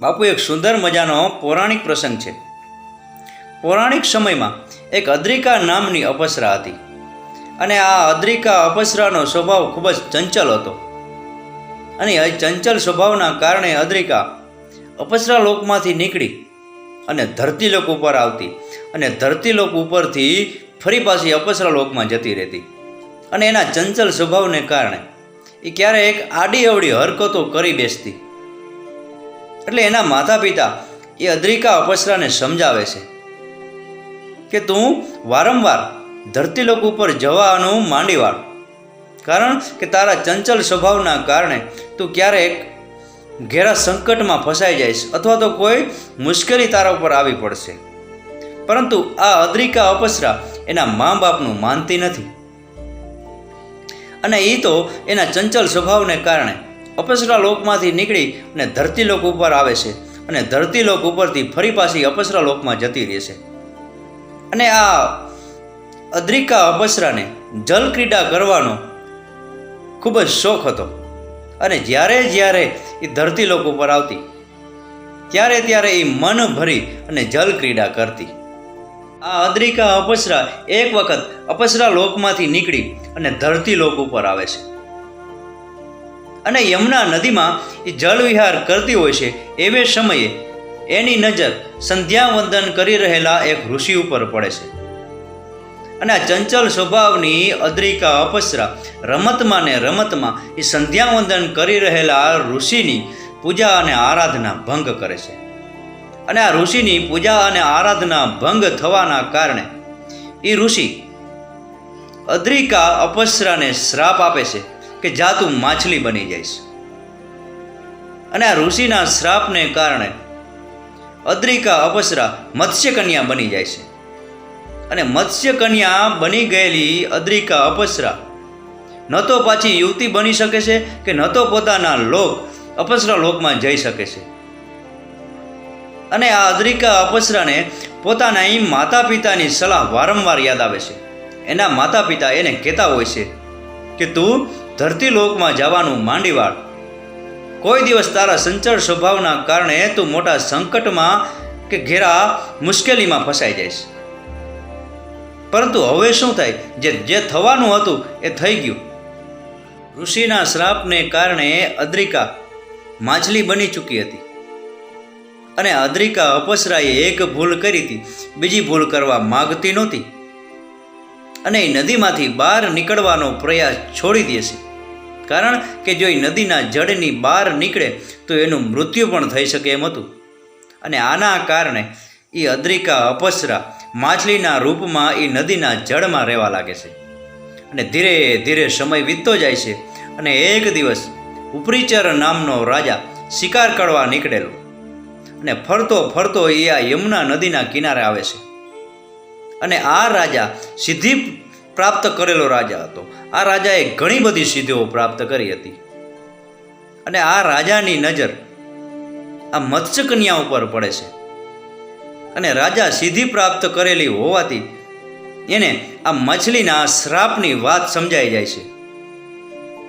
બાપુ, એક સુંદર મજાનો પૌરાણિક પ્રસંગ છે. પૌરાણિક સમયમાં એક અદ્રિકા નામની અપસરા હતી અને આ અદ્રિકા અપસરાનો સ્વભાવ ખૂબ જ ચંચલ હતો. અને એ ચંચલ સ્વભાવના કારણે અદ્રિકા અપસરા લોકમાંથી નીકળી અને ધરતી લોક ઉપર આવતી અને ધરતી લોક ઉપરથી ફરી પાછી અપસરા લોકમાં જતી રહેતી. અને એના ચંચલ સ્વભાવને કારણે એ ક્યારેક આડી અવડી હરકતો કરી બેસતી. એટલે એના માતા પિતા એ અદ્રિકા અપસરાને સમજાવે છે કે તું વારંવાર ધરતી લોક ઉપર જવાનું માંડી વાળ કારણ કે તારા ચંચલ સ્વભાવના કારણે તું ક્યારેક ઘેરા સંકટમાં ફસાઈ જઈશ અથવા તો કોઈ મુશ્કેલી તારા ઉપર આવી પડશે. પરંતુ આ અદ્રિકા અપસરા એના મા બાપનું માનતી નથી. અને એ તો એના ચંચલ સ્વભાવને કારણે અપસરા લોકમાંથી નીકળી અને ધરતી લોક ઉપર આવે છે અને ધરતી લોક ઉપરથી ફરી પાછી અપસરા લોકમાં જતી રહે છે. અને આ અદ્રિકા અપસરાને જલ ક્રીડા કરવાનો ખૂબ જ શોખ હતો. અને જ્યારે જ્યારે એ ધરતી લોક ઉપર આવતી, ત્યારે ત્યારે એ મન ભરી અને જલ ક્રીડા કરતી. આ અદ્રિકા અપસરા એક વખત અપસરા લોકમાંથી નીકળી અને ધરતી લોક ઉપર આવે છે. અને યમુના નદીમાં એ જળવિહાર કરતી હોય છે. એવે સમયે એની નજર સંધ્યાવંદન કરી રહેલા એક ઋષિ ઉપર પડે છે. અને આ ચંચલ સ્વભાવની અદ્રિકા અપસરા રમતમાં ને રમતમાં એ સંધ્યાવંદન કરી રહેલા ઋષિની પૂજા અને આરાધના ભંગ કરે છે. અને આ ઋષિની પૂજા અને આરાધના ભંગ થવાના કારણે એ ઋષિ અદ્રિકા અપસરાને શ્રાપ આપે છે. કે જા તું માછલી બની જઈશ. અને આ ઋષિના શ્રાપને કારણે અદ્રિકા અપસરા મત્સ્યકન્યા બની જાય છે. અને મત્સ્યકન્યા બની ગયેલી અદ્રિકા અપસરા ન તો પાછી યુવતી બની શકે છે કે ન તો પોતાના લોક અપસરા લોકમાં જઈ શકે છે. અને આ અદ્રિકા અપસરાને પોતાના માતા પિતાની સલાહ વારંવાર યાદ આવે છે. એના માતા પિતા એને કહેતા હોય છે કે તું ધરતી લોકમાં જવાનું માંડી વાળ કોઈ દિવસ તારા સંચળ સ્વભાવના કારણે તું મોટા સંકટમાં કે ઘેરા મુશ્કેલીમાં ફસાઈ જઈશ. પરંતુ હવે શું થાય? જે જે થવાનું હતું એ થઈ ગયું. ઋષિના શ્રાપને કારણે અદ્રિકા માછલી બની ચૂકી હતી. અને અદ્રિકા અપસરાએ એક ભૂલ કરી હતી. બીજી ભૂલ કરવા માગતી નહોતી. અને એ નદીમાંથી બહાર નીકળવાનો પ્રયાસ છોડી દે છે. કારણ કે જો એ નદીના જળની બહાર નીકળે તો એનું મૃત્યુ પણ થઈ શકે એમ હતું. અને આના કારણે એ અદ્રિકા અપસરા માછલીના રૂપમાં એ નદીના જળમાં રહેવા લાગે છે. અને ધીરે ધીરે સમય વીતતો જાય છે અને એક દિવસ ઉપરીચર નામનો રાજા શિકાર કરવા નીકળેલો. અને ફરતો ફરતો એ આ યમુના નદીના કિનારે આવે છે. અને આ રાજા સિદ્ધિ પ્રાપ્ત કરેલો રાજા હતો. આ રાજાએ ઘણી બધી સિદ્ધિઓ પ્રાપ્ત કરી હતી. અને આ રાજાની નજર આ મત્સ્ય ઉપર પડે છે. અને રાજા સિદ્ધિ પ્રાપ્ત કરેલી હોવાથી એને આ મછલીના શ્રાપની વાત સમજાઈ જાય છે.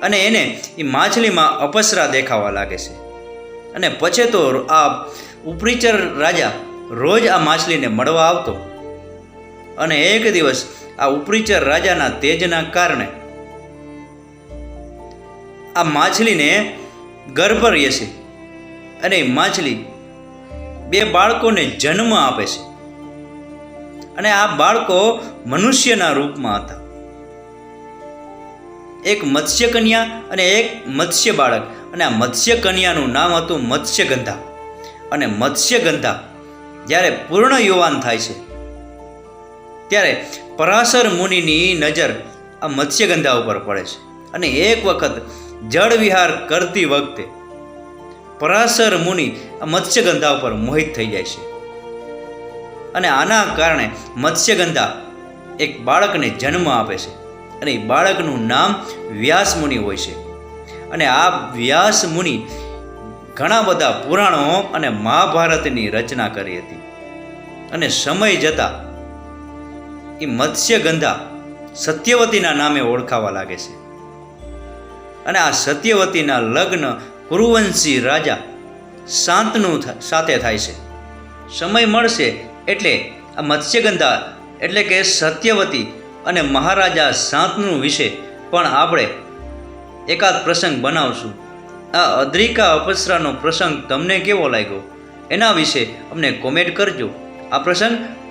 અને એને એ માછલીમાં અપસરા દેખાવા લાગે છે. અને પછી તો આ ઉપરીચર રાજા રોજ આ માછલીને મળવા આવતો. અને એક દિવસ આ ઉપરીચર રાજાના તેજના કારણે આ માછલીને ગર્ભ રહે છે અને માછલી બે બાળકોને જન્મ આપે છે. અને આ બાળકો મનુષ્યના રૂપમાં હતા. એક મત્સ્ય કન્યા અને એક મત્સ્ય બાળક. અને આ મત્સ્ય કન્યાનું નામ હતું મત્સ્યગંધા. અને મત્સ્યગંધા જ્યારે પૂર્ણ યુવાન થાય છે ત્યારે પરાશર મુનિની નજર આ મત્સ્યગંધા ઉપર પડે છે. અને એક વખત જળ વિહાર કરતી વખતે પરાશર મુનિ આ મત્સ્યગંધા ઉપર મોહિત થઈ જાય છે. અને આના કારણે મત્સ્યગંધા એક બાળકને જન્મ આપે છે અને એ બાળકનું નામ વ્યાસ મુનિ હોય છે. અને આ વ્યાસ મુનિ ઘણા બધા પુરાણો અને મહાભારતની રચના કરી હતી. અને સમય જતાં એ મત્સ્યગંધા સત્યવતીના નામે ઓળખાવા લાગે છે. અને આ સત્યવતીના લગ્ન કુરુવંશી રાજા શાંતનું સાથે થાય છે. સમય મળશે એટલે આ મત્સ્યગંધા, એટલે કે સત્યવતી અને મહારાજા શાંતનું વિશે પણ આપણે એકાદ પ્રસંગ બનાવશું. આ અદ્રિકા અપસરાનો પ્રસંગ તમને કેવો લાગ્યો? એના વિશે અમને કોમેન્ટ કરજો. આ પ્રસંગ